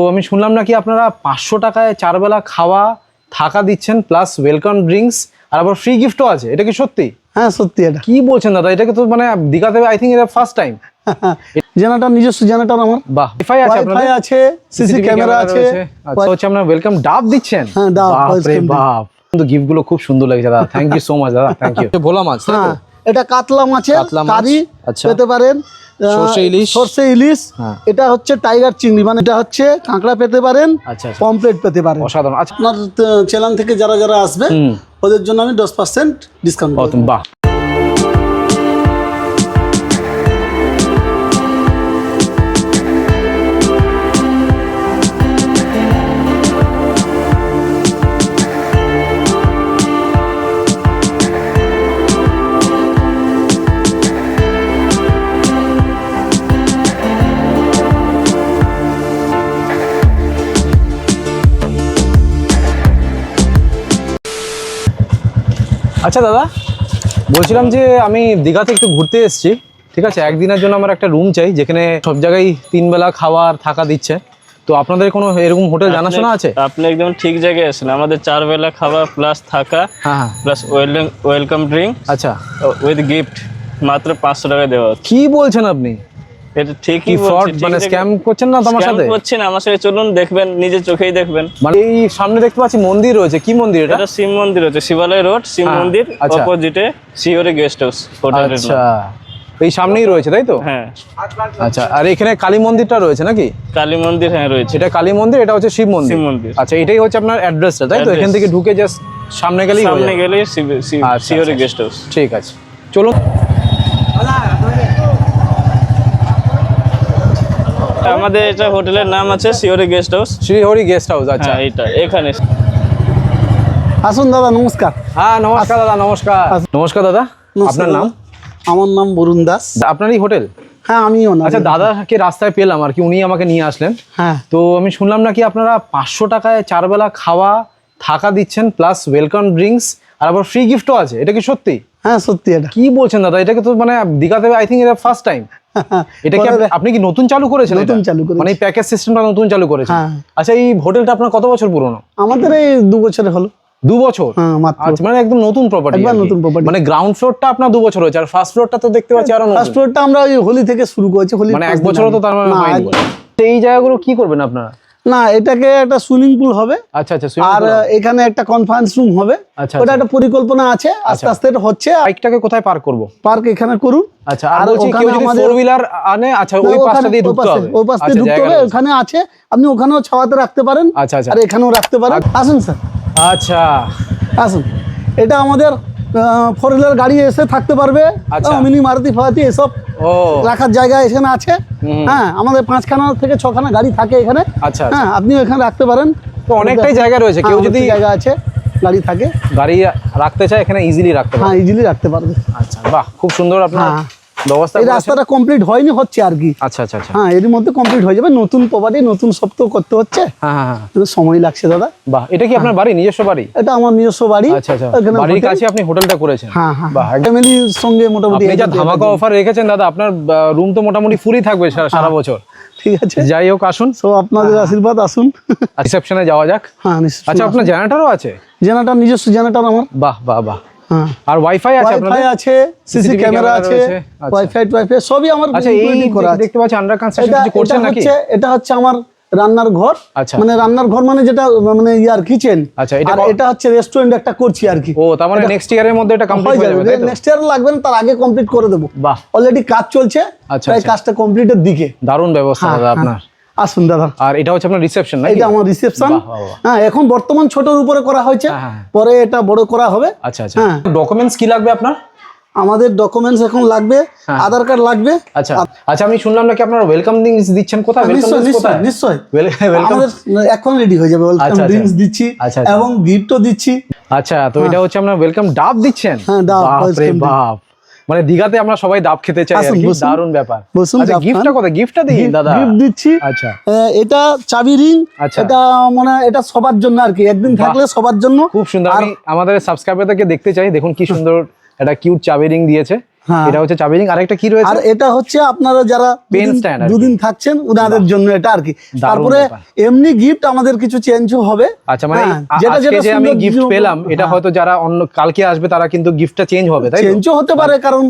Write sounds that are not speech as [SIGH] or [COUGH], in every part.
তো আমি শুনলাম নাকি আপনারা পাঁচশো টাকায় চারবেলা খাওয়া থাকা দিচ্ছেন প্লাস ওয়েলকাম ড্রিঙ্কস আর আবার ফ্রি গিফটও আছে। এটা কি সত্যি? হ্যাঁ সত্যি এটা। কি বলছেন দাদা? এটাকে তো মানে দীঘাতে আই থিঙ্ক এটা ফার্স্ট টাইম জেনারেটর নিজস্ব জেনারেটর আমার। বাহ ওয়াইফাই আছে ওয়াইফাই আছে সিসি ক্যামেরা আছে। আচ্ছা হচ্ছে আপনারা ওয়েলকাম ডাব দিচ্ছেন? হ্যাঁ, ডাব, বাপ। কিন্তু গিফটগুলো খুব সুন্দর লাগছে দাদা। থ্যাংক ইউ সো মাচ দাদা। থ্যাংক ইউ ভোলা মাছ হ্যাঁ এটা কাতলা মাছের কারি আচ্ছা। পেতে পারেন। সর্ষে ইলিশ। সর্ষে ইলিশ হ্যাঁ। এটা হচ্ছে টাইগার চিংড়ি মানে এটা হচ্ছে কাঁকড়া পেতে পারেন আচ্ছা আচ্ছা। পমপ্লেট পেতে পারেন। অসাধারণ। আচ্ছা। আপনার চেলান থেকে যারা যারা আসবে ওদের জন্য আমি দশ পার্সেন্ট ডিসকাউন্ট বাহ। আচ্ছা দাদা বলছিলাম যে আমি দীঘাতে একটু ঘুরতে এসেছি ঠিক আছে? একদিনের জন্য আমার একটা রুম চাই যেখানে সব জায়গায় তিনবেলা খাওয়ার থাকা দিচ্ছে। তো আপনাদের কোনো এরকম হোটেল জানাশোনা আছে? আপনি একদম ঠিক জায়গায় আছেন। আমাদের চার বেলা খাওয়া প্লাস থাকা প্লাস ওয়েলকাম ড্রিঙ্ক আচ্ছা। উইথ গিফট মাত্র পাঁচশো টাকা দেওয়া কি বলছেন আপনি? এটা ঠিকই ফ্রড মানে স্ক্যাম করছেন না তোমার সাথে? করছেন আমার সাথে চলুন দেখবেন চোখেই দেখবেন। মানে এই সামনে দেখতে পাচ্ছি মন্দির রয়েছে। কি মন্দির এটা? এটা শিব মন্দির হচ্ছে শিবালয় রোড শিব হ্যাঁ, মন্দির আচ্ছা। অপোজিটে গেস্ট হাউস আচ্ছা। এই সামনেই রয়েছে তাই তো? হ্যাঁ। আচ্ছা আর এখানে কালী মন্দিরটা রয়েছে নাকি? কালী মন্দির হ্যাঁ রয়েছে। এটা কালী মন্দির এটা হচ্ছে শিব মন্দির? শিব মন্দির। আচ্ছা এটাই হচ্ছে আপনার অ্যাড্রেসটা তাই তো? এখান থেকে ঢুকে জাস্ট সামনে গেলেই সামনে যাবে। গেলে আচ্ছা, আচ্ছা। Guest house. ঠিক আছে। চলুন। আমাদের এটা হোটেলের নাম আছে শিওরে guest house. Shrihari guest house আচ্ছা। হ্যাঁ এটা এখানে। আসুন দাদা নমস্কার। হ্যাঁ নমস্কার দাদা নমস্কার। নমস্কার দাদা আপনার নাম? আমার নাম বরুণ দাস। আপনারই হোটেল? হ্যাঁ আমি ওনার আচ্ছা দাদাকে রাস্তায় পেলাম আর কি উনি আমাকে নিয়ে আসলেন। হ্যাঁ। তো আমি শুনলাম নাকি আপনারা পাঁচশো টাকায় চারবেলা খাওয়া থাকা দিচ্ছেন প্লাস ওয়েলকাম ড্রিঙ্কস আর আবার ফ্রি গিফটও আছে এটা কি সত্যি? হ্যাঁ সত্যি এটা। কি বলছেন দাদা? এটাকে তো মানে দীঘাতে আই থিঙ্ক এটা ফার্স্ট টাইম এটা কি আপনি- কি নতুন চালু করেছেন নতুন চালু করেছেন মানে প্যাকেজ সিস্টেমটা নতুন চালু করেছেন। হ্যাঁ। আচ্ছা এই হোটেলটা আপনার কত বছর পুরনো? আমাদের এই দু বছর হলো। দু বছর? হ্যাঁ আচ্ছা মানে একদম নতুন প্রপার্টি একবার নতুন প্রপার্টি মানে গ্রাউন্ড ফ্লোরটা আপনার দু বছর হয়েছে আর ফার্স্ট ফ্লোরটা তো দেখতে পাচ্ছি আরও ফার্স্ট ফ্লোরটা আমরা ওই হোলি থেকে শুরু করেছি হোলি মানে এক বছর তো তার মানে হয়নি এই জায়গাগুলো কি করবেন আপনারা? না এটাকে একটা সুইমিং পুল হবে। আচ্ছা আচ্ছা আর এখানে একটা কনফারেন্স রুম হবে। আচ্ছা, ওটা আচ্ছা। একটা পরিকল্পনা আছে আস্তে আস্তে এটা হচ্ছে। বাইকটাকে কোথায় পার্ক করব? পার্ক এখানে করুন। আচ্ছা আর বলছি কেউ যদি আমাদের- ফোর হুইলার আনে আচ্ছা ওই পাশটা দিয়ে ঢুকতে হবে। ওই পাশ দিয়ে আচ্ছা, ঢুকতে হবে ওখানে আছে। আপনি ওখানেও ছাওয়াতে রাখতে পারেন। আচ্ছা আচ্ছা। আর এখানেও রাখতে পারেন। আসুন স্যার। আচ্ছা আসুন। এটা আমাদের ফোর হুইলার গাড়ি এসে থাকতে পারবে আচ্ছা। মিনি মারুতি ফারুতি এসব রাখার জায়গা এখানে আছে। হ্যাঁ আমাদের পাঁচখানা থেকে ছখানা গাড়ি থাকে এখানে। আচ্ছা আচ্ছা। হ্যাঁ আপনি এখানে রাখতে পারেন। তো অনেকটাই জায়গা রয়েছে। কেউ হ্যাঁ, যদি জায়গা আছে গাড়ি থাকে। গাড়ি রাখতে চায় এখানে ইজিলি রাখতে হ্যাঁ ইজিলি রাখতে পারবে। আচ্ছা বাহ খুব সুন্দর আপনার হ্যাঁ। এই রাস্তাটা কমপ্লিট হয়নি হচ্ছে আর কি। আচ্ছা আচ্ছা আচ্ছা। হ্যাঁ এর মধ্যে কমপ্লিট হয়ে যাবে। নতুন প্রপার্টি নতুন সব তো করতে হচ্ছে। হ্যাঁ হ্যাঁ হ্যাঁ। সময় লাগছে দাদা। বাহ এটা কি আপনার বাড়ি নিজস্ব বাড়ি? এটা আমার নিজস্ব বাড়ি। আচ্ছা আচ্ছা। বাড়ির কাছে আপনি হোটেলটা করেছেন? হ্যাঁ হ্যাঁ ফ্যামিলির সঙ্গে মোটামুটি আপনি যা ধামাকা অফার রেখেছেন দাদা আপনার রুম তো মোটামুটি ফুলই থাকবে সারা। বছর। ঠিক আছে। যাই হোক আসুন। তো আপনাদের আশীর্বাদ আসুন। রিসেপশনে যাওয়া যাক। হ্যাঁ আচ্ছা আপনার জেনারেটরও আছে? জেনারেটর নিজস্ব জেনারেটর আমার। বাহ বাহ বাহ। আর ওয়াইফাই আছে ওয়াইফাই আছে সিসি ক্যামেরা আছে রয়েছে, আচ্ছা। ওয়াইফাই সবই আমার আচ্ছা এই করা দেখতে পাচ্ছি আন্ডার কনস্ট্রাকশন কিছু করছেন নাকি? এটা হচ্ছে আমার রান্নার ঘর। আচ্ছা। মানে রান্নার ঘর মানে যেটা মানে ইয়ার কিচেন আচ্ছা, এটা আর এটা হচ্ছে রেস্টুরেন্ট একটা করছি আর কি। ও তার মানে নেক্সট ইয়ারের মধ্যে এটা কমপ্লিট হয়ে হয়ে যাবে। নেক্সট ইয়ার লাগবে না তার আগে কমপ্লিট করে দেবো। বাহ। অলরেডি কাজ চলছে আচ্ছা, প্রায়। কাজটা কমপ্লিটের দিকে। দারুণ ব্যবস্থা হ্যাঁ, দাদা হ্যাঁ। আপনার। আসুন দাদা। আর এটা হচ্ছে আপনার রিসেপশন নাকি? এটা আমার রিসেপশন। হ্যাঁ এখন বর্তমান ছোটর উপরে করা হয়েছে। হ্যাঁ, হ্যাঁ। পরে এটা বড় করা হবে। আচ্ছা আচ্ছা। হ্যাঁ। ডকুমেন্টস কি লাগবে আপনার? আমাদের ডকুমেন্টস এখন লাগবে। হ্যাঁ। আধার কার্ড লাগবে। আচ্ছা। আচ্ছা আমি শুনলাম নাকি আপনার ওয়েলকাম ড্রিঙ্কস দিচ্ছেন কোথায়? নিশ্চয় নিশ্চয় নিশ্চয় ওয়েলকাম আমাদের এখন রেডি হয়ে যাবে ওয়েলকাম আচ্ছা। ড্রিঙ্কস দিচ্ছি আচ্ছা, আচ্ছা। এবং গিফটও দিচ্ছি। আচ্ছা তো এটা হচ্ছে আপনার ওয়েলকাম ডাব দিচ্ছেন? হ্যাঁ, ডাব, বাপ। মানে দিঘাতে আমরা সবাই ডাব খেতে চাই। দারুণ ব্যাপার। গিফটটা। কত গিফটটা দিই দাদা। গিফট দিচ্ছি। আচ্ছা। এটা চাবি রিং আচ্ছা। এটা মানে এটা সবার জন্য আর কি। একদিন থাকলে সবার জন্য। খুব সুন্দর। আমি আমাদের সাবস্ক্রাইবারদেরকে দেখতে চাই দেখুন কি সুন্দর [LAUGHS] একটা কিউট চাবি রিং দিয়েছে। এটা হচ্ছে চাবি রিং আরেকটা কি রয়েছে? আর এটা হচ্ছে আপনারা যারা আর কি। দুদিন থাকছেন ওনাদের জন্য এটা আর কি। তারপরে এমনি গিফট আমাদের কিছু চেঞ্জও হবে। আচ্ছা মানে হ্যাঁ, যেটা যেটা আমি গিফট পেলাম এটা হ্যাঁ। হয়তো যারা অন্য কালকে আসবে তারা কিন্তু গিফটটা চেঞ্জ হবে তাই? চেঞ্জও হতে পারে কারণ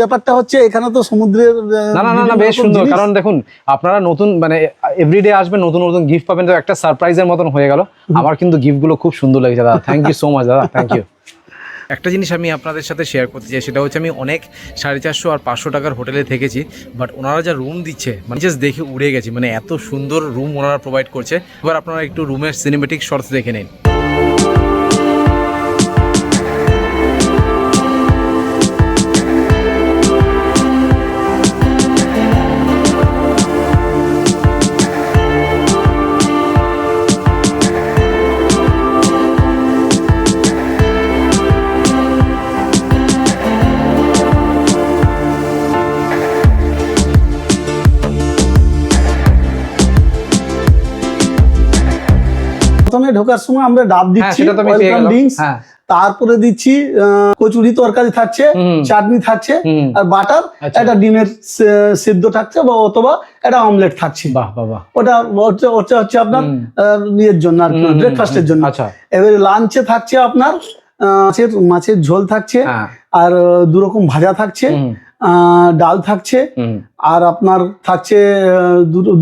ব্যাপারটা হচ্ছে এখানে তো সমুদ্রের না না না না বেশ সুন্দর। কারণ দেখুন আপনারা নতুন মানে এভরিডে আসবেন নতুন নতুন গিফট পাবেন তো একটা সারপ্রাইজের মতন হয়ে গেল। আমার কিন্তু গিফটগুলো খুব সুন্দর লেগেছে দাদা। থ্যাংক ইউ সো মাচ দাদা। থ্যাংক ইউ [LAUGHS] একটা জিনিস আমি আপনাদের সাথে শেয়ার করতে চাই, সেটা হচ্ছে আমি অনেক সাড়ে চারশো আর পাঁচশো টাকার হোটেলে থেকেছি বাট ওনারা যা রুম দিচ্ছে মানে জাস্ট দেখে উড়ে গেছি মানে এত সুন্দর রুম ওনারা প্রোভাইড করছে। এবার আপনারা একটু রুমের সিনেমেটিক শর্টস দেখে নিন। প্রথমে ঢোকার সময় আমরা ডাব দিচ্ছি ওয়েলকাম ড্রিঙ্কস হ্যাঁ। তারপরে দিচ্ছি কচুরি তরকারি থাকছে চাটনি থাকছে আর বাটার আচ্ছা। একটা ডিমের সিদ্ধ থাকছে বা অথবা একটা অমলেট থাকছে। ওটা ওটা হচ্ছে আপনার ইয়ের জন্য আর ব্রেকফাস্টের জন্য। আচ্ছা। এবারে লাঞ্চে থাকছে আপনার মাছের মাছের ঝোল থাকছে হ্যাঁ। আর আহ, দু রকম ভাজা থাকছে। ডাল থাকছে আর আপনার থাকছে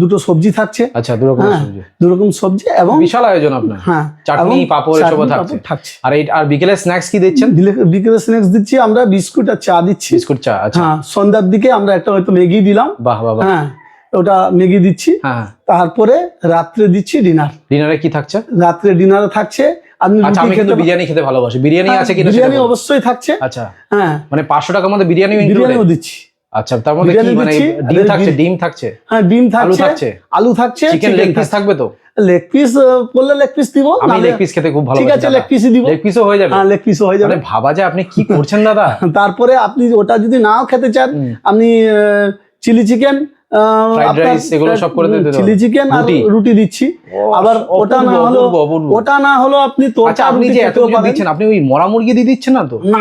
দুটো সবজি থাকছে। আচ্ছা দু হ্যাঁ সবজি। দু রকম সবজি এবং বিশাল আয়োজন আপনার। হ্যাঁ চাটনি, পাঁপড় এসবও থাকছে। আর এই আর বিকেলে স্ন্যাক্স কি দিচ্ছেন? বিকেলে স্ন্যাক্স দিচ্ছি আমরা বিস্কুট আর চা দিচ্ছি। বিস্কুট চা আচ্ছা। হ্যাঁ সন্ধ্যার দিকে আমরা একটা হয়তো ম্যাগি দিলাম। বাহ বাহ হ্যাঁ ওটা ম্যাগি দিচ্ছি। হ্যাঁ তারপরে রাত্রে দিচ্ছি ডিনার ডিনারে কি থাকছে? রাত্রে ডিনারে থাকছে। আচ্ছা আমি কিন্তু বিরিয়ানি খেতে ভালোবাসি। বিরিয়ানি হ্যাঁ, আছে কিনা বিরিয়ানি অবশ্যই থাকছে। আচ্ছা। হ্যাঁ। মানে পাঁচশো টাকার মধ্যে বিরিয়ানি বিরিয়ানিও দিচ্ছি। আচ্ছা তার মধ্যে কি মানে ডিম থাকছে? ডিম- ডিম থাকছে? হ্যাঁ ডিম থাকছে। আলু থাকছে চিকেন লেগ পিস থাকবে তো? লেগ পিস বললে লেগ পিস দিব আমি লেগ পিস খেতে খুব ভালো ঠিক আছে লেগ পিসই দিব। লেগ পিসও হয়ে যাবে। হ্যাঁ লেগ পিসও হয়ে যাবে। মানে ভাবা যায় আপনি কি করছেন দাদা? [LAUGHS] তারপরে আপনি ওটা যদি নাও খেতে চান। আপনি চিলি চিকেন চিলি চিকেন আর রুটি? দিচ্ছি আবার ওটা না হলো অপূর্ব, অপূর্ব। ওটা না হলো আপনি আচ্ছা আপনি যে এত দিচ্ছেন আপনি ওই মরা মুরগি দিয়ে দিচ্ছেন না তো না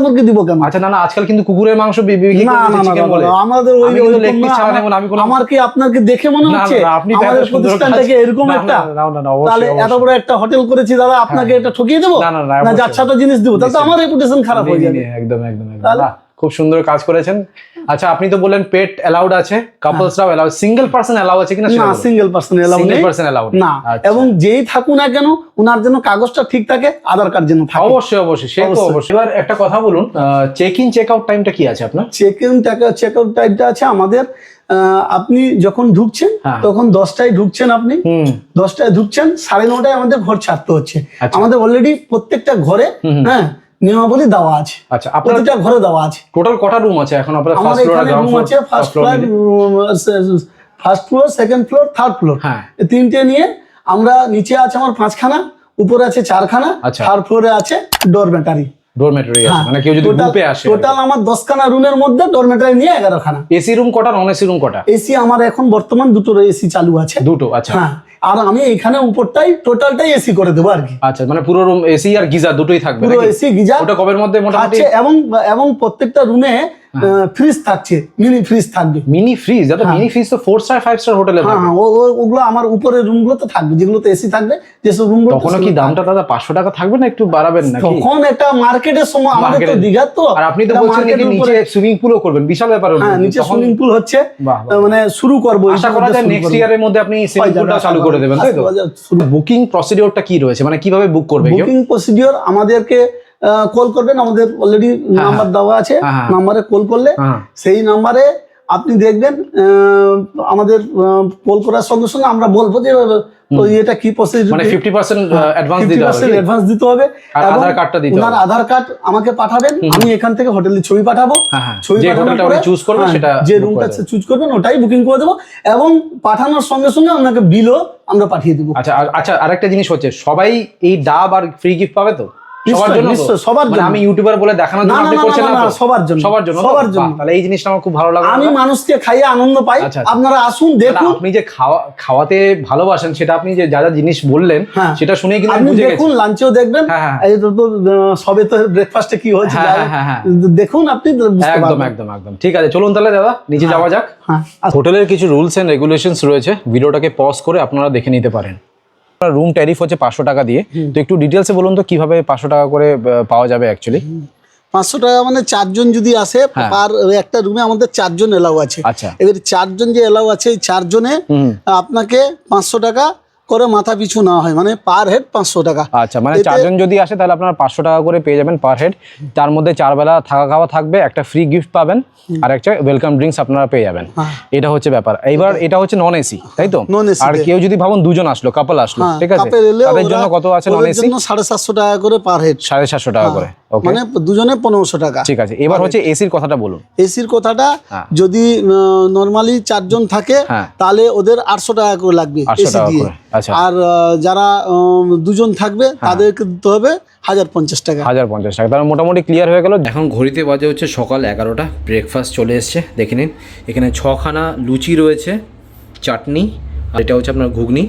মুরগি দিব কেন আচ্ছা না না আজকাল কিন্তু কুকুরের মাংস বি- বিক্রি না না না, বলে আমাদের ওই ছাড়া আমি কোনো- আমার কি আপনাকে দেখে মনে হচ্ছে আপনি আমাদের প্রতিষ্ঠান থেকে এরকম একটা না, না, না, তাহলে এত বড় একটা হোটেল করেছি দাদা আপনাকে এটা ঠকিয়ে দেবো না, না, না, না যাচ্ছাটা জিনিস দেবো তাহলে তো আমার রেপুটেশন খারাপ হয়ে যাবে একদম একদম একদম খুব সুন্দর কাজ করেছেন আচ্ছা আপনি তো বললেন পেট অ্যালাউড আছে কাপলসরাও অ্যালাউড সিঙ্গেল পার্সন অ্যালাউ আছে কিনা না সিঙ্গেল পার্সন সিঙ্গেল নেই। পার্সন অ্যালাউড না এবং যেই থাকুক না কেন ওনার জন্য কাগজটা ঠিক থাকে আধার কার্ড যেন থাকে। অবশ্যই অবশ্যই সে তো অবশ্যই। এবার একটা কথা বলুন চেক ইন চেক আউট টাইমটা কি আছে আপনার? চেক ইন টাকা চেক আউট টাইমটা আছে আমাদের আপনি যখন ঢুকছেন হ্যাঁ। তখন দশটায় ঢুকছেন আপনি। দশটায় ঢুকছেন সাড়ে নটায় আমাদের ঘর ছাড়তে হচ্ছে। আচ্ছা। আমাদের অলরেডি প্রত্যেকটা ঘরে হ্যাঁ নিয়মাবলী দেওয়া আছে। আচ্ছা আপনার প্রতিটা ঘরে দেওয়া আছে। টোটাল কটা রুম আছে এখন? আপনার ফার্স্ট ফ্লোর রুম আছে first floor first floor second floor third floor হ্যাঁ। তিনটে নিয়ে আমরা নিচে আছে আমার পাঁচখানা উপরে আছে চারখানা আচ্ছা। থার্ড ফ্লোরে আছে ডরমেটারি ডোরমেটরি আছে মানে কেউ যদি গ্রুপে আসে টোটাল আমার দশখানা রুমের মধ্যে ডরমেটারি নিয়ে এগারোখানা। এসি রুম কটা নন এসি রুম কটা? এসি আমার এখন বর্তমান দুটো এসি চালু আছে। দুটো আচ্ছা। হ্যাঁ। আর আমি এখানে উপরটাই টোটালটাই এসি করে দেবো আর কি আচ্ছা মানে পুরো রুম এসি আর গিজার দুটোই থাকবে পুরো এসি গিজার ওটা কবের মধ্যে মোটামুটি এবং এবং প্রত্যেকটা রুমে হ্যাঁ। ফ্রিজ থাকছে মিনি ফ্রিজ থাকবে মিনি ফ্রিজ হ্যাঁ। মিনি ফ্রিজ তো ফোর স্টার ফাইভ স্টার হোটেলে হ্যাঁ হ্যাঁ ওগুলো আমার উপরের রুমগুলো তো থাকবে যেগুলোতে এসি থাকবে যেসব রুমগুলো তখনও কি দামটা দাদা পাঁচশো টাকা থাকবে না একটু বাড়াবেন নাকি তখন একটা মার্কেটের সময় আমাদের তো দীঘার তো আর আপনি তো বলছেন নাকি নিচে সুইমিং পুলও করবেন বিশাল ব্যাপার। হ্যাঁ নিচে সুইমিং পুল হচ্ছে। মানে শুরু করব আশা করা যায় নেক্সট। ইয়ারের মধ্যে আপনি সুইমিং পুলটা চালু করা দেবেন তাই তো? শুরু বুকিং প্রসিডিওরটা কি রয়েছে? মানে কীভাবে বুক করবে বুকিং প্রসিডিওর আমাদেরকে কল করবেন। আমাদের অলরেডি নাম্বার দেওয়া আছে। হ্যাঁ, হ্যাঁ। নাম্বারে কল করলে হ্যাঁ। সেই নাম্বারে আপনি দেখবেন আমাদের কল করার সঙ্গে সঙ্গে আমরা বলব যে এটা কি প্রসিডিওর মানে ফিফটি পার্সেন্ট অ্যাডভান্স দিতে হবে। অ্যাডভান্স দিতে হবে। আর আধার কার্ডটা দিতে হবে। আধার কার্ড আমাকে পাঠাবেন আমি এখান থেকে হোটেলের ছবি পাঠাবো। হ্যাঁ হ্যাঁ। ছবি যে হোটেলটা আপনি চুজ করবেন হ্যাঁ, সেটা যে রুমটা চুজ করবেন ওটাই বুকিং করে দেবো এবং পাঠানোর সঙ্গে সঙ্গে আপনাকে বিলও আমরা পাঠিয়ে দেবো। আচ্ছা আর- আচ্ছা আরেকটা জিনিস হচ্ছে সবাই এই ডাব আর ফ্রি গিফট পাবে তো? সবার জন্য সবার মানে জন্য। আমি ইউটিউবার বলে দেখানোর জন্য আপনি না, না, করছেন না, না না, তো? সবার জন্য। সবার জন্য সবার জন্য। তাহলে এই জিনিসটা আমার খুব ভালো লাগল আমি মানুষকে খাইয়ে আনন্দ পাই আচ্ছা, আচ্ছা। আপনারা আসুন দেখুন আপনি যে খাওয়া খাওয়াতে ভালোবাসেন সেটা আপনি যে যা যা জিনিস বললেন হ্যাঁ। সেটা শুনে কিন্তু আমি আপনি বুঝে গেছি দেখুন লাঞ্চেও দেখবেন হ্যাঁ, হ্যাঁ। এই তো সবে তো ব্রেকফাস্টে কি হয়েছে দেখুন আপনি একদম একদম একদম ঠিক আছে চলুন তাহলে দাদা নিচে যাওয়া যাক হ্যাঁ হোটেলের কিছু রুলস এন্ড রেগুলেশনস রয়েছে ভিডিওটাকে পজ করে আপনারা দেখে নিতে পারেন রুম ট্যারিফ হচ্ছে পাঁচশো টাকা দিয়ে। তো একটু ডিটেলসে বলুন তো কীভাবে পাঁচশো টাকা করে পাওয়া যাবে অ্যাকচুয়ালি পাঁচশো টাকা মানে চারজন যদি আসে আর পার একটা রুমে আমাদের চারজন এলাও আছে। আচ্ছা। এবার চারজন যে এলাও আছে এই চারজনে আপনাকে পাঁচশো টাকা করে মাথা পিছু নেওয়া হয় মানে পার হেড পাঁচশো টাকা। আচ্ছা মানে চারজন যদি আসে তাহলে আপনার পাঁচশো টাকা করে পেয়ে যাবেন পার হেড তার মধ্যে চার বেলা থাকা খাওয়া থাকবে একটা ফ্রি গিফট পাবেন আর একটা ওয়েলকাম ড্রিঙ্কস আপনারা পেয়ে যাবেন। হ্যাঁ। এটা হচ্ছে ব্যাপার। এইবার এটা হচ্ছে নন এসি তাই তো? AC আর কেউ যদি ভাবুন দুজন আসলো কাপল আসলো হ্যাঁ, ঠিক আছে? তাদের জন্য কত আছে নন এসি সাড়ে সাতশো টাকা করে পার হেড সাড়ে সাতশো টাকা করে মানে দুজনে পনেরোশো টাকা। ঠিক আছে এবার হচ্ছে এসির কথাটা বলুন। এসির কথাটা হ্যাঁ। যদি নর্মালি চারজন থাকে হ্যাঁ। তাহলে ওদের আটশো টাকা করে লাগবে 800 এসি টাকা দিয়ে। করে। আর যারা দুজন থাকবে হ্যাঁ। তাদেরকে দিতে হবে হাজার পঞ্চাশ টাকা। হাজার পঞ্চাশ টাকা। তাহলে মোটামুটি ক্লিয়ার হয়ে গেল। এখন ঘড়িতে বাজে হচ্ছে সকাল এগারোটা। ব্রেকফাস্ট চলে এসছে দেখে নিন। এখানে ছখানা লুচি রয়েছে চাটনি আর এটা হচ্ছে আপনার ঘুগনি।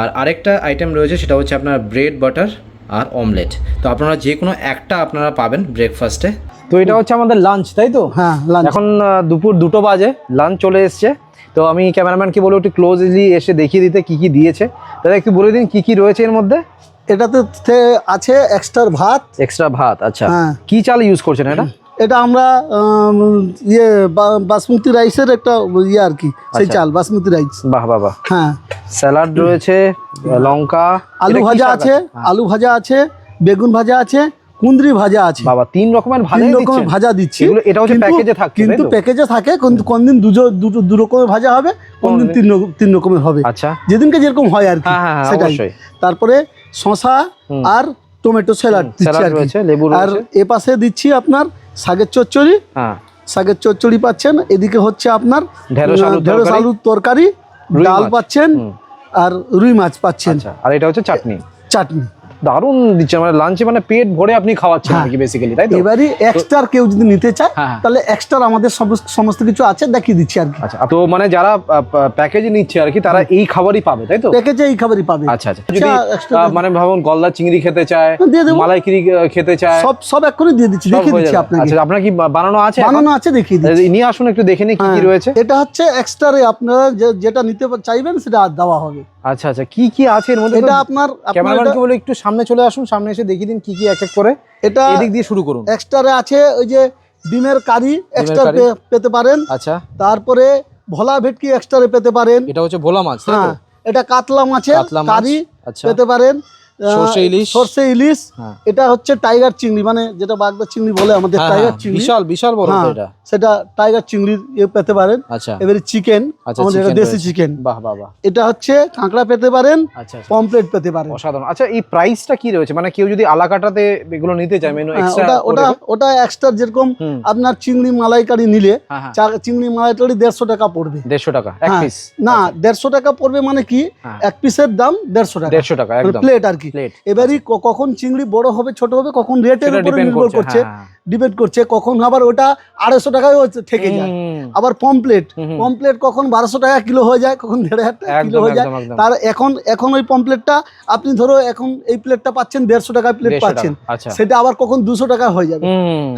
আর আরেকটা আইটেম রয়েছে সেটা হচ্ছে আপনার ব্রেড বাটার আর অমলেট তো আপনারা যে কোনো একটা আপনারা পাবেন ব্রেকফাস্টে তো এটা হচ্ছে আমাদের লাঞ্চ তাই তো? হ্যাঁ লাঞ্চ এখন দুপুর দুটো বাজে লাঞ্চ চলে এসছে। তো আমি ক্যামেরাম্যানকে বলে একটু ক্লোজলি এসে দেখিয়ে দিতে কি কি দিয়েছে। দাদা একটু বলে দিন কি কি রয়েছে এর মধ্যে? এটাতে আছে এক্সট্রা ভাত। এক্সট্রা ভাত আচ্ছা। হ্যাঁ। কি চাল ইউজ করছেন এটা? এটা আমরা ইয়ে বাসমতি রাইসের একটা ইয়ে আর কি সেই আচ্ছা। চাল বাসমতি রাইস। বাহ বাহ বাহ। হ্যাঁ। স্যালাড রয়েছে লঙ্কা আলু ভাজা আছে আলু ভাজা আছে বেগুন ভাজা আছে কুন্দ্রি ভাজা আছে। বাবা তিন রকমের ভাজা তিন রকমের ভাজা দিচ্ছি। এগুলো এটা হচ্ছে প্যাকেজে থাকছে কিন্তু প্যাকেজে থাকে কিন্তু কোনদিন দুজো দুটো দু রকমের ভাজা হবে কোন দিন তিন তিন রকমের হবে। আচ্ছা। যেদিনকে যেরকম হয় আর কি হ্যাঁ হ্যাঁ হ্যাঁ, সেটাই। তারপরে শশা আর টমেটো স্যালাড দিচ্ছি আর আর এ পাশে দিচ্ছি আপনার শাকের চচ্চড়ি। শাকের চচ্চড়ি পাচ্ছেন এদিকে হচ্ছে আপনার ঢেঁড়স আলুর তরকারি। ডাল পাচ্ছেন আর রুই মাছ পাচ্ছেন। আচ্ছা আর এটা হচ্ছে চাটনি। চাটনি। দারুণ দিচ্ছে মানে লাঞ্চে মানে পেট ভরে আপনি খাওয়াচ্ছেন আর কি বেসিক্যালি তাই তো? এবারই এক্সট্রা কেউ যদি নিতে চায় হ্যাঁ, হ্যাঁ। তাহলে এক্সট্রা আমাদের সমস্ত সমস্ত কিছু আছে দেখিয়ে দিচ্ছি আর কি। আচ্ছা তো মানে যারা প্যাকেজে নিচ্ছে আর কি তারা এই খাবারই পাবে তাই তো? প্যাকেজে এই খাবারই পাবে। আচ্ছা আচ্ছা। যদি extra আহ, মানে ভাবুন গলদা চিংড়ি খেতে চায়। মালাইকিরি খেতে চায় সব সব এক্ষুনি দিয়ে দিচ্ছি দেখিয়ে দিচ্ছি আপনাকে। আচ্ছা আপনার কি বানানো আছে বানানো আছে দেখিয়ে দিচ্ছি। নিয়ে আসুন একটু দেখে নিই কি কি হ্যাঁ, রয়েছে। এটা হচ্ছে এক্সট্রা আপনারা যেটা নিতে চাইবেন সেটা আর দেওয়া হবে। আচ্ছা আচ্ছা কি কি আছে এর মধ্যে? এটা আপনার ক্যামেরাম্যানকে বলে একটু সামনে চলে আসুন সামনে এসে দেখিয়ে দিন কি কি এক এক করে। এটা এদিক দিয়ে শুরু করুন। এক্সট্রা আছে ওই যে ডিমের কারি এক্সট্রা। পেতে পারেন। আচ্ছা। তারপরে ভোলা ভেটকি এক্সট্রা পেতে পারেন। এটা হচ্ছে ভোলা মাছ হ্যাঁ এটা কাতলা মাছের মাছ, কারি আচ্ছা। পেতে পারেন। সর্ষে ইলিশ। সর্ষে ইলিশ হ্যাঁ। এটা হচ্ছে টাইগার চিংড়ি মানে যেটা বাগদা চিংড়ি বলে আমাদের হ্যাঁ, টাইগার হ্যাঁ, চিংড়ি। বিশাল বিশাল বড় এটা। সেটা টাইগার চিংড়ির ইয়ে পেতে পারেন। আচ্ছা। এবারে চিকেন আচ্ছা আমাদের এটা দেশি চিকেন। বাহ বাহ বাহ। এটা হচ্ছে কাঁকড়া পেতে পারেন আচ্ছা। পমপ্লেট পেতে পারেন। অসাধারণ। আচ্ছা এই প্রাইসটা কি রয়েছে? মানে কেউ যদি আলাকাটাতে এগুলো নিতে চায় মেনু এক্সট্রা ওটা ওটা এক্সট্রা যেরকম আপনার চিংড়ি মালাইকারি নিলে চিংড়ি মালাইকারি দেড়শো টাকা পড়বে। দেড়শো টাকা এক পিস না দেড়শো টাকা পড়বে মানে কি। এক পিসের দাম দেড়শো টাকা। দেড়শো টাকা প্লেট আর কি। প্লেট এবারই কখন চিংড়ি বড় হবে ছোট হবে কখন রেটের উপরে নির্ভর করছে করছে হ্যাঁ, হ্যাঁ। ডিপেন্ড করছে কখন আবার ওটা আড়াইশো টাকায় থেকে যায়। আবার পমপ্লেট। পমপ্লেট কখন বারোশো টাকা কিলো হয়ে যায় কখন দেড় হাজার টাকা কিলো হয়ে যায়। তার এখন এখন ওই পমপ্লেটটা আপনি ধরো এখন এই প্লেটটা পাচ্ছেন দেড়শো টাকায় প্লেট পাচ্ছেন আচ্ছা। সেটা আবার কখন দুশো টাকা হয়ে যাবে।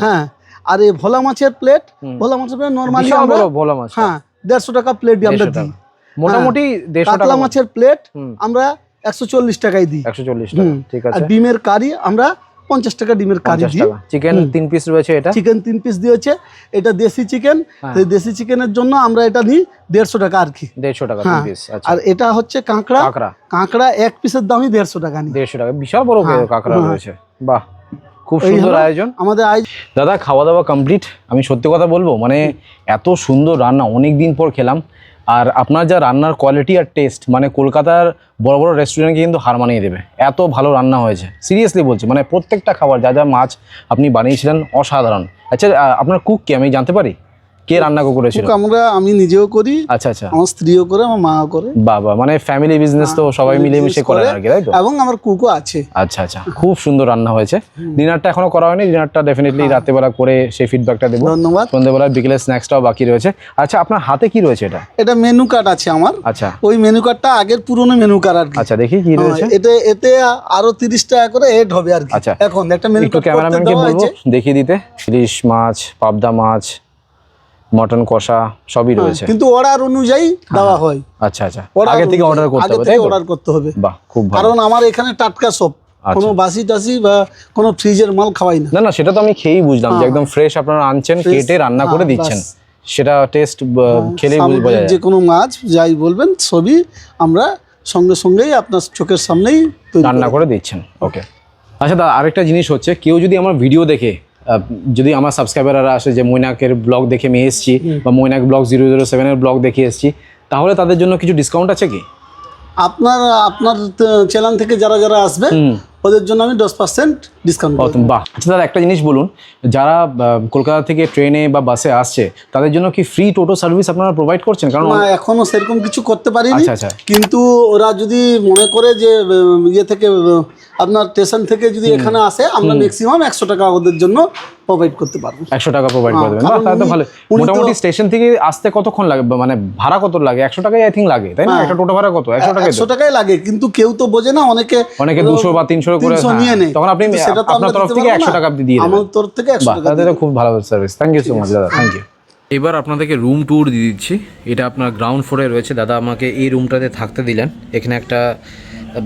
হ্যাঁ আর এই ভোলা মাছের প্লেট ভোলা মাছের প্লেট নর্মালি আমরা ভোলা মাছ হ্যাঁ দেড়শো টাকা প্লেট আমরা দিই। মোটামুটি কাতলা মাছের প্লেট আমরা একশো চল্লিশ টাকায় দিই। একশো চল্লিশ টাকা। ঠিক আর আছে। ডিমের কারি আমরা পঞ্চাশ টাকা ডিমের কারি দিই। চিকেন তিন পিস রয়েছে এটা? চিকেন তিন পিস দিয়েছে। এটা দেশি চিকেন হ্যাঁ। সেই দেশি চিকেনের জন্য আমরা এটা নিই দেড়শো টাকা আর কি। দেড়শো টাকা হ্যাঁ। পিস আচ্ছা। আর এটা হচ্ছে কাঁকড়া। কাঁকড়া। কাঁকড়া এক পিসের দামই দেড়শো টাকা নিই। দেড়শো টাকা। বিশাল বড় হ্যাঁ, কাঁকড়া। রয়েছে। বাহ খুব সুন্দর আয়োজন। আমাদের দাদা খাওয়া দাওয়া কমপ্লিট আমি সত্যি কথা বলব মানে এত সুন্দর রান্না অনেক দিন পর খেলাম। আর আপনার যা রান্নার কোয়ালিটি আর টেস্ট মানে কলকাতার বড় বড় রেস্টুরেন্টকে কিন্তু হার মানিয়ে দেবে। এত ভালো রান্না হয়েছে। সিরিয়াসলি বলছি মানে প্রত্যেকটা খাবার, যা যা মাছ আপনি বানিয়েছিলেন, অসাধারণ। আচ্ছা আপনার কুক কি আমি জানতে পারি? কে রান্না করেছিল? আমরা আমি নিজেও করি আচ্ছা আচ্ছা। আমার স্ত্রীও করে আমার মাও করে। বাবা মানে ফ্যামিলি বিজনেস তো সবাই মিলেমিশে করে আর কি তো? এবং আমার কুকও আছে। আচ্ছা আচ্ছা। খুব সুন্দর রান্না হয়েছে। ডিনারটা এখনও করা হয়নি ডিনারটা ডেফিনেটলি রাতেবেলা করে সেই ফিডব্যাকটা দেবো। ধন্যবাদ। সন্ধ্যেবেলা বিকেলের স্ন্যাক্সটাও বাকি রয়েছে। আচ্ছা আপনার হাতে কি রয়েছে এটা? এটা মেনু কার্ড আছে আমার। আচ্ছা। ওই মেনু কার্ডটা আগের পুরনো মেনু কার্ড আর কি। আচ্ছা দেখি কি রয়েছে। হ্যাঁ, এতে এতে আরও তিরিশ টাকা করে এড হবে আর কি। আচ্ছা। এখন একটা মেনু একটু ক্যামেরাম্যানকে বলব দেখিয়ে দিতে। ইলিশ মাছ পাবদা মাছ মটন কষা সবই রয়েছে। কিন্তু অর্ডার অনুযায়ী দেওয়া হয়। আচ্ছা আচ্ছা। আগে থেকে অর্ডার করতে হবে তাই অর্ডার করতে হবে। বাহ খুব ভালো। কারণ আমার এখানে টাটকা সব। কোনো বাসি টাসি বা কোনো ফ্রিজের মাল খাওয়াই না। না না সেটা তো আমি খেয়েই বুঝলাম যে একদম ফ্রেশ আপনারা আনছেন কেটে রান্না করে হ্যাঁ, দিচ্ছেন। সেটা টেস্ট খেলেই বুঝ- যায়। যে কোনো মাছ যাই বলবেন সবই আমরা সঙ্গে সঙ্গেই আপনার চোখের সামনেই রান্না করে দিচ্ছেন। ওকে আচ্ছা দা আরেকটা জিনিস হচ্ছে কেউ যদি আমার ভিডিও দেখে যদি আমার সাবস্ক্রাইবাররা আসে যে মৈনাকের ব্লগ দেখে আমি এসেছি বা মৈনাক ব্লগ জিরো জিরো সেভেনের ব্লগ দেখে এসেছি তাহলে তাদের জন্য কিছু ডিসকাউন্ট আছে কি? আপনার আপনার চ্যানেল থেকে যারা যারা আসবে ওদের জন্য আমি দশ পার্সেন্ট ডিসকাউন্ট বাহ। আচ্ছা দাদা একটা জিনিস বলুন যারা কলকাতা থেকে ট্রেনে বা বাসে আসছে তাদের জন্য কি ফ্রি টোটো সার্ভিস আপনারা প্রোভাইড করছেন? কারণ না এখনও সেরকম কিছু করতে পারিনি। আচ্ছা আচ্ছা। কিন্তু ওরা যদি মনে করে যে ইয়ে থেকে আপনার স্টেশন থেকে যদি এখানে আসে আমরা ম্যাক্সিমাম একশো টাকা ওদের জন্য প্রোভাইড করতে পারব। একশো টাকা প্রোভাইড করে দেবেন। তাহলে তো ভালো। মোটামুটি স্টেশন থেকে আসতে কতক্ষণ লাগে? মানে ভাড়া কত লাগে? একশো টাকাই আই থিঙ্ক লাগে তাই না? একটা টোটো ভাড়া কত? একশো টাকা একশো টাকাই লাগে কিন্তু কেউ তো বোঝে না অনেকে অনেকে দুশো বা তিনশো করে 300 নিয়ে তখন আপনি আপনার তরফ থেকে একশো টাকা আপনি দিয়ে আমার তরফ থেকে একশো টাকা তাহলে খুব ভালো service thank you so much দাদা থ্যাংক ইউ এবার আপনাদেরকে রুম ট্যুর দিয়ে দিচ্ছি। এটা আপনার গ্রাউন্ড ফ্লোরে রয়েছে। দাদা আমাকে এই রুমটাতে থাকতে দিলেন। এখানে একটা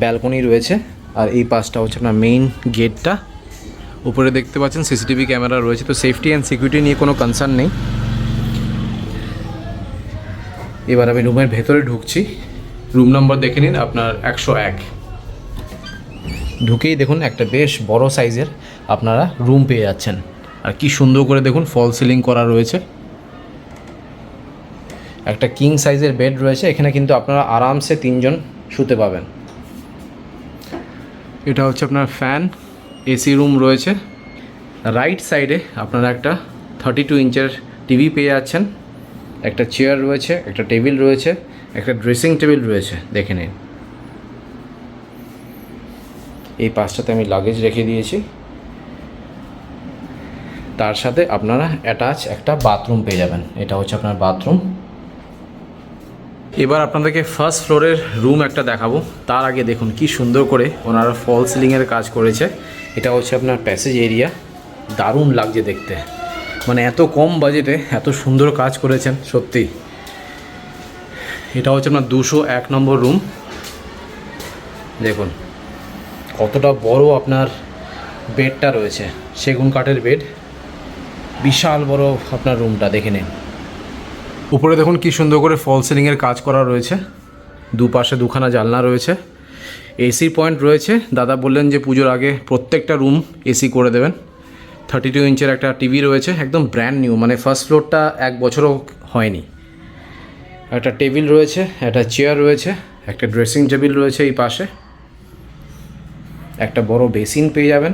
ব্যালকনি রয়েছে। আর এই পাশটা হচ্ছে আপনার মেইন গেটটা উপরে দেখতে পাচ্ছেন সিসিটিভি ক্যামেরা রয়েছে। তো সেফটি অ্যান্ড সিকিউরিটি নিয়ে কোনো কনসার্ন নেই। এবার আমি রুমের ভেতরে ঢুকছি। রুম নম্বর দেখে নিন আপনার একশো এক। ঢুকেই দেখুন একটা বেশ বড় সাইজের আপনারা রুম পেয়ে যাচ্ছেন। আর কি সুন্দর করে দেখুন ফল সিলিং করা রয়েছে। একটা কিং সাইজের বেড রয়েছে, এখানে কিন্তু আপনারা আরামসে তিনজন শুতে পাবেন। এটা হচ্ছে আপনার ফ্যান এসি রুম রয়েছে। রাইট সাইডে আপনারা একটা থার্টি টু ইঞ্চের টিভি পেয়ে যাচ্ছেন। একটা চেয়ার রয়েছে, একটা টেবিল রয়েছে, একটা ড্রেসিং টেবিল রয়েছে, দেখে নিন। এই পাঁচটাতে আমি লাগেজ রেখে দিয়েছি। তার সাথে আপনারা অ্যাটাচ একটা বাথরুম পেয়ে যাবেন। এটা হচ্ছে আপনার বাথরুম এবার আপনাদেরকে ফার্স্ট ফ্লোরের রুম একটা দেখাবো। তার আগে দেখুন কি সুন্দর করে ওনারা ফল সিলিংয়ের কাজ করেছে। এটা হচ্ছে আপনার প্যাসেজ এরিয়া দারুণ লাগছে দেখতে। মানে এত কম বাজেটে এত সুন্দর কাজ করেছেন, সত্যি। এটা হচ্ছে আপনার দুশো এক নম্বর রুম দেখুন। কতটা বড় আপনার বেডটা রয়েছে? সেগুন কাঠের বেড। বিশাল বড় আপনার রুমটা, দেখে নিন। উপরে দেখুন কি সুন্দর করে ফল সিলিংয়ের কাজ করা রয়েছে। দুপাশে দুখানা জানলা রয়েছে। এসি পয়েন্ট রয়েছে। দাদা বললেন যে পুজোর আগে প্রত্যেকটা রুম এসি করে দেবেন। থার্টি টু ইঞ্চের একটা টিভি রয়েছে, একদম ব্র্যান্ড নিউ মানে ফার্স্ট ফ্লোরটা এক বছরও হয়নি। একটা টেবিল রয়েছে, একটা চেয়ার রয়েছে, একটা ড্রেসিং টেবিল রয়েছে এই পাশে। একটা বড় বেসিন পেয়ে যাবেন।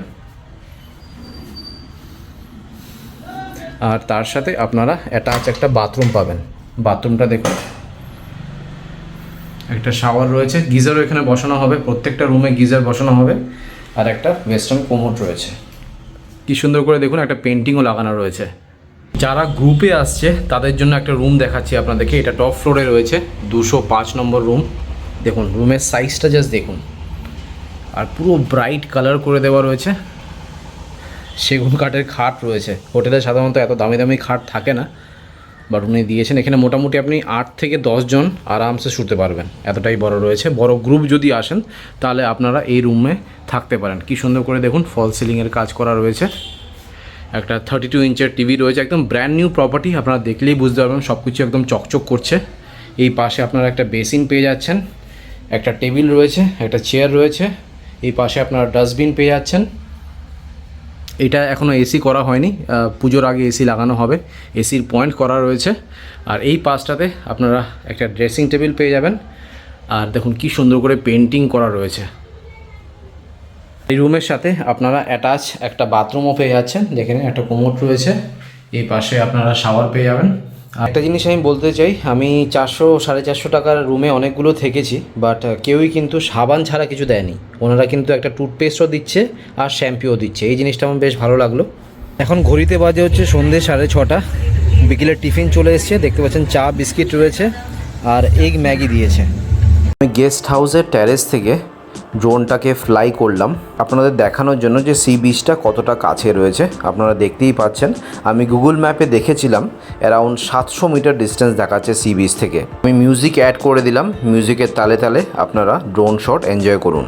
আর তার সাথে আপনারা অ্যাটাচ একটা বাথরুম পাবেন। বাথরুমটা দেখুন। একটা শাওয়ার রয়েছে, গিজারও এখানে বসানো হবে, প্রত্যেকটা রুমে গিজার বসানো হবে, আর একটা ওয়েস্টার্ন কোমোড রয়েছে। কি সুন্দর করে দেখুন, একটা পেন্টিংও লাগানো রয়েছে। যারা গ্রুপে আসছে, তাদের জন্য একটা রুম দেখাচ্ছি আপনাদেরকে, এটা টপ ফ্লোরে রয়েছে, দুশো পাঁচ নম্বর রুম দেখুন রুমের সাইজটা জাস্ট দেখুন। আর পুরো ব্রাইট কালার করে দেওয়া রয়েছে। সেগুন কাঠের খাট রয়েছে। হোটেলে সাধারণত এত দামি দামি খাট থাকে না বাট উনি দিয়েছেন। এখানে মোটামুটি আপনি আট থেকে জন আরামসে শুতে পারবেন। এতটাই বড় রয়েছে। বড় গ্রুপ যদি আসেন, তাহলে আপনারা এই রুমে থাকতে পারেন। কি সুন্দর করে দেখুন ফল সিলিংয়ের কাজ করা রয়েছে। একটা থার্টি টু ইঞ্চের টিভি রয়েছে, একদম ব্র্যান্ড নিউ প্রপার্টি আপনারা দেখলেই বুঝতে পারবেন সব কিছু একদম চকচক করছে। এই পাশে আপনারা একটা বেসিন পেয়ে যাচ্ছেন। একটা টেবিল রয়েছে, একটা চেয়ার রয়েছে। এই পাশে আপনারা ডাস্টবিন পেয়ে যাচ্ছেন। এটা এখনও এসি করা হয়নি পুজোর আগে এসি লাগানো হবে। এসির পয়েন্ট করা রয়েছে। আর এই পাশটাতে আপনারা একটা ড্রেসিং টেবিল পেয়ে যাবেন। আর দেখুন কি সুন্দর করে পেন্টিং করা রয়েছে। এই রুমের সাথে আপনারা অ্যাটাচ একটা বাথরুমও পেয়ে যাচ্ছেন, যেখানে একটা কোমোড রয়েছে। এই পাশে আপনারা শাওয়ার পেয়ে যাবেন। একটা জিনিস আমি বলতে চাই, আমি চারশো, সাড়ে চারশো টাকার রুমে অনেকগুলো থেকেছি বাট কেউই কিন্তু সাবান ছাড়া কিছু দেয়নি। ওনারা কিন্তু একটা টুথপেস্টও দিচ্ছে আর শ্যাম্পুও দিচ্ছে। এই জিনিসটা আমার বেশ ভালো লাগল। এখন ঘড়িতে বাজে হচ্ছে সন্ধ্যে সাড়ে ছটা। বিকেলে টিফিন চলে এসছে, দেখতে পাচ্ছেন চা, বিস্কিট রয়েছে আর এগ ম্যাগি দিয়েছে। আমি গেস্ট হাউসের ট্যারেস থেকে ড্রোনটাকে ফ্লাই করলাম। আপনাদের দেখানোর জন্য যে সি বিচটা কতটা কাছে রয়েছে, আপনারা দেখতেই পাচ্ছেন। আমি গুগল ম্যাপে দেখেছিলাম, অ্যারাউন্ড সাতশো মিটার ডিস্টেন্স দেখাচ্ছে সি বিচ থেকে। আমি মিউজিক অ্যাড করে দিলাম, মিউজিকের তালে তালে আপনারা ড্রোন শট এনজয় করুন।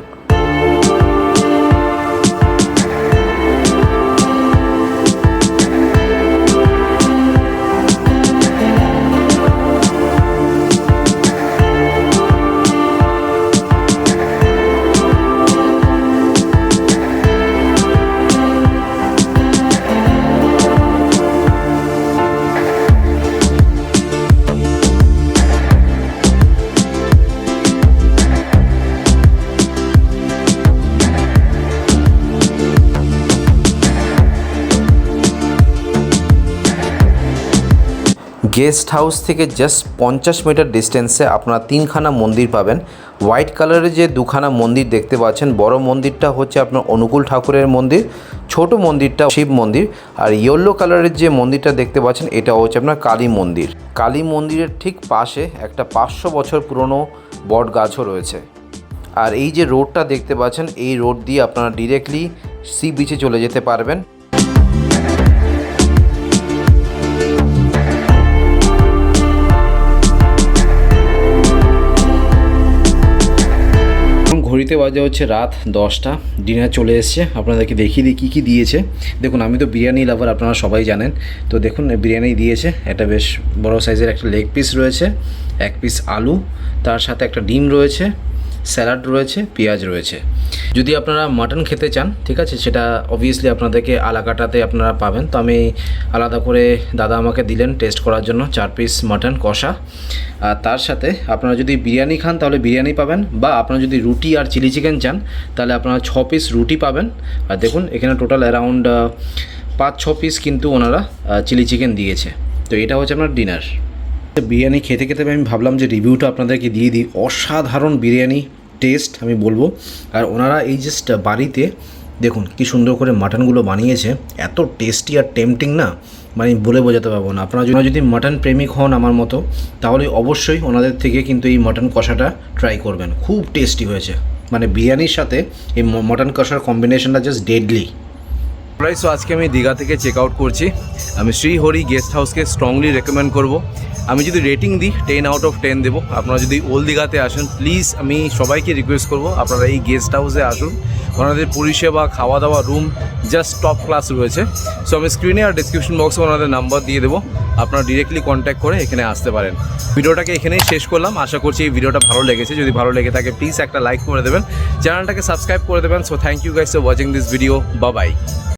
গেস্ট হাউস থেকে জাস্ট পঞ্চাশ মিটার ডিস্টেন্সে আপনারা তিনখানা মন্দির পাবেন। হোয়াইট কালারের যে দুখানা মন্দির দেখতে পাচ্ছেন, বড় মন্দিরটা হচ্ছে আপনার অনুকূল ঠাকুরের মন্দির, ছোট মন্দিরটা শিব মন্দির, আর ইয়েলো কালারের যে মন্দিরটা দেখতে পাচ্ছেন, এটা হচ্ছে আপনার কালী মন্দির। কালী মন্দিরের ঠিক পাশে একটা পাঁচশো বছর পুরনো বট গাছও রয়েছে। আর এই যে রোডটা দেখতে পাচ্ছেন, এই রোড দিয়ে আপনারা ডিরেক্টলি সি বিচে চলে যেতে পারবেন। ঘড়িতে বাজে হচ্ছে রাত দশটা। ডিনার চলে এসছে। আপনাদেরকে দেখিয়ে দিই কী কী দিয়েছে। দেখুন, আমি তো বিরিয়ানি লাভার আপনারা সবাই জানেন। তো দেখুন বিরিয়ানি দিয়েছে। এটা বেশ বড় সাইজের একটা লেগ পিস রয়েছে, এক পিস আলু, তার সাথে একটা ডিম রয়েছে। স্যালাড রয়েছে, পেঁয়াজ রয়েছে। যদি আপনারা মাটন খেতে চান, ঠিক আছে, সেটা অবভিয়াসলি আপনাদেরকে আলাকাটাতে আপনারা পাবেন। তো আমি আলাদা করে দাদা আমাকে দিলেন টেস্ট করার জন্য, চার পিস মাটন কষা। আর তার সাথে আপনারা যদি বিরিয়ানি খান, তাহলে বিরিয়ানি পাবেন। বা আপনারা যদি রুটি আর চিলি চিকেন চান, তাহলে আপনারা ছ পিস রুটি পাবেন। আর দেখুন, এখানে টোটাল অ্যারাউন্ড পাঁচ, ছ পিস কিন্তু ওনারা চিলি চিকেন দিয়েছে। তো এটা হচ্ছে আপনার ডিনার বিরিয়ানি খেতে খেতে আমি ভাবলাম যে রিভিউটা আপনাদেরকে দিয়ে দিই। অসাধারণ বিরিয়ানি। টেস্ট আমি বলব। আর ওনারা এই জাস্ট বাড়িতে দেখুন কি সুন্দর করে মাটনগুলো বানিয়েছে, এত টেস্টি আর টেম্পটিং না? মানে বলে বোঝাতে পারব না। আপনারা যদি- মাটন প্রেমিক হন আমার মতো, তাহলে অবশ্যই ওনাদের থেকে কিন্তু এই মাটন কষাটা ট্রাই করবেন। খুব টেস্টি হয়েছে। মানে বিরিয়ানির সাথে এই মটন কষার কম্বিনেশনটা জাস্ট ডেডলি প্রায় সো আজকে আমি দীঘা থেকে চেক আউট করছি। আমি শ্রীহরি গেস্ট হাউসকে স্ট্রংলি রেকমেন্ড করব। আমি যদি রেটিং দিই টেন আউট অফ টেন দেবো। আপনারা যদি ওল্ড দীঘাতে আসেন প্লিজ আমি সবাইকে রিকোয়েস্ট করব, আপনারা এই গেস্ট হাউসে আসুন। ওনাদের পরিষেবা খাওয়া দাওয়া রুম জাস্ট টপ ক্লাস রয়েছে। সো আমি স্ক্রিনে আর ডিসক্রিপশন বক্সে ওনাদের নাম্বার দিয়ে দেবো। আপনারা ডিরেক্টলি কন্ট্যাক্ট করে এখানে আসতে পারেন। ভিডিওটাকে এখানেই শেষ করলাম। আশা করছি এই ভিডিওটা ভালো লেগেছে। যদি ভালো লেগে থাকে প্লিজ একটা লাইক করে দেবেন। চ্যানেলটাকে সাবস্ক্রাইব করে দেবেন। So thank you guys for watching this video বা বাই